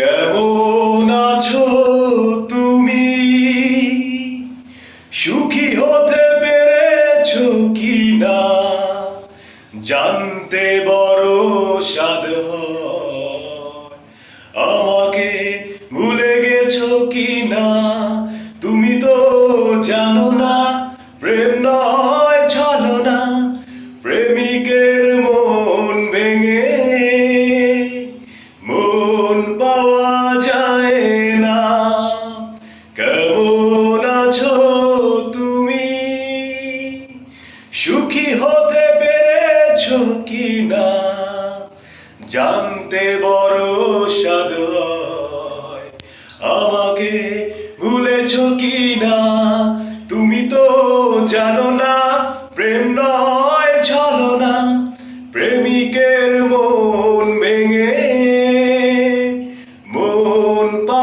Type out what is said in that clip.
কেমন আছো তুমি? সুখী হতে পেরেছ কি না জানতে বড় সাদ আমাকে ভুলে গেছো কি না তুমি তো জানো না, প্রেম কেমন আছো তুমি? সুখী হতে পেরেছ কি না জানতে বড় সাদ। আমাকে ভুলেছ কি না তুমি তো জানো না, প্রেম নয় ছলো না। প্রেমিকের মন ভেঙে মন পা